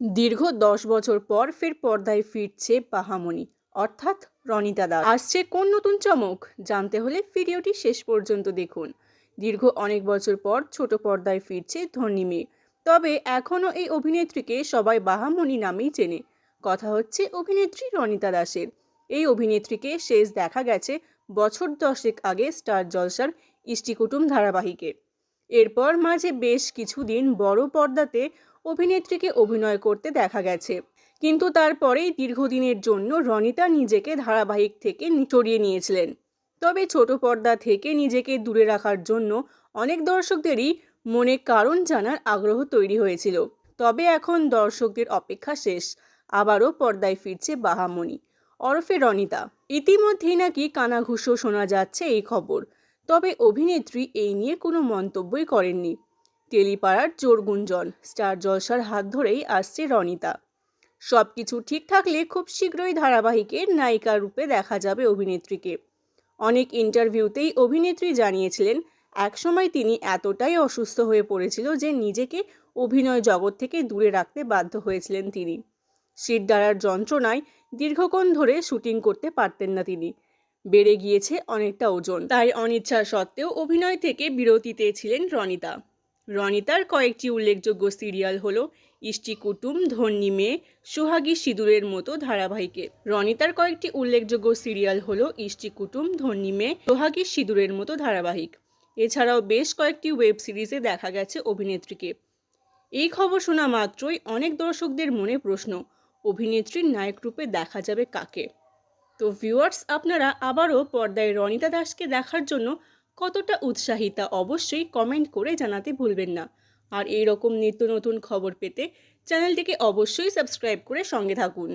দীর্ঘ দশ বছর পর ফের পর্দায় ফিরছে পাহামণি, অর্থাৎ রনিতা দাস। আসছে কোন নতুন চমক? জানতে হলে ভিডিওটি শেষ পর্যন্ত দেখুন। দীর্ঘ অনেক বছর পর ছোট পর্দায় ফিরছে ধর্নী মেয়ে। তবে এখনও এই অভিনেত্রীকে সবাই বাহামণি নামেই চেনে। কথা হচ্ছে অভিনেত্রী রনিতা দাসের। এই অভিনেত্রীকে শেষ দেখা গেছে বছর দশেক আগে স্টার জলসার ইষ্টিকুটুম ধারাবাহিকে। এরপর মাঝে বেশ কিছুদিন বড় পর্দাতে অভিনেত্রীকে অভিনয় করতে দেখা গেছে। কিন্তু তারপরেই দীর্ঘদিনের জন্য রনিতা নিজেকে ধারাবাহিক থেকে সরিয়ে নিয়েছিলেন। তবে ছোট পর্দা থেকে নিজেকে দূরে রাখার জন্য অনেক দর্শকদেরই মনে কারণ জানার আগ্রহ তৈরি হয়েছিল। তবে এখন দর্শকদের অপেক্ষা শেষ। আবারও পর্দায় ফিরছে বাহামণি ওরফে রনিতা। ইতিমধ্যেই নাকি কানাঘুষো শোনা যাচ্ছে এই খবর। তবে অভিনেত্রী এই নিয়ে কোনো মন্তব্যই করেননি। টেলিপাড়ার জোর গুঞ্জন স্টার জলসার হাত ধরেই আসছে রনিতা। সব কিছু ঠিক থাকলে খুব শীঘ্রই ধারাবাহিকের নায়িকা রূপে দেখা যাবে অভিনেত্রীকে। অনেক ইন্টারভিউতেই অভিনেত্রী জানিয়েছিলেন, একসময় তিনি এতটাই অসুস্থ হয়ে পড়েছিল যে নিজেকে অভিনয় জগৎ থেকে দূরে রাখতে বাধ্য হয়েছিলেন তিনি। শিরদাঁড়ার যন্ত্রণায় দীর্ঘক্ষণ ধরে শুটিং করতে পারতেন না তিনি। বেড়ে গিয়েছে অনেকটা ওজন। তাই অনিচ্ছা সত্ত্বেও অভিনয় থেকে বিরতিতে ছিলেন রনিতা। রনিতার কয়েকটি উল্লেখযোগ্য সিরিয়াল হলো ইষ্টি কুটুম ধন্যী মেয়ে, সোহাগী সিঁদুরের মতো ধারাবাহিকে। রনিতার কয়েকটি উল্লেখযোগ্য সিরিয়াল হলো ইষ্টি কুটুম ধন্যী মেয়ে, সোহাগী সিঁদুরের মতো ধারাবাহিক। এছাড়াও বেশ কয়েকটি ওয়েব সিরিজে দেখা গেছে অভিনেত্রীকে। এই খবর শোনা মাত্রই অনেক দর্শকদের মনে প্রশ্ন, অভিনেত্রীর নায়ক রূপে দেখা যাবে কাকে? তো ভিউয়ার্স আপনারা আবারও পর্দায় রনিতা দাসকে দেখার জন্য কতটা উৎসাহিতা অবশ্যই কমেন্ট করে জানাতে ভুলবেন না। আর এই রকম নিত্য নতুন খবর পেতে চ্যানেলটিকে অবশ্যই সাবস্ক্রাইব করে সঙ্গে থাকুন।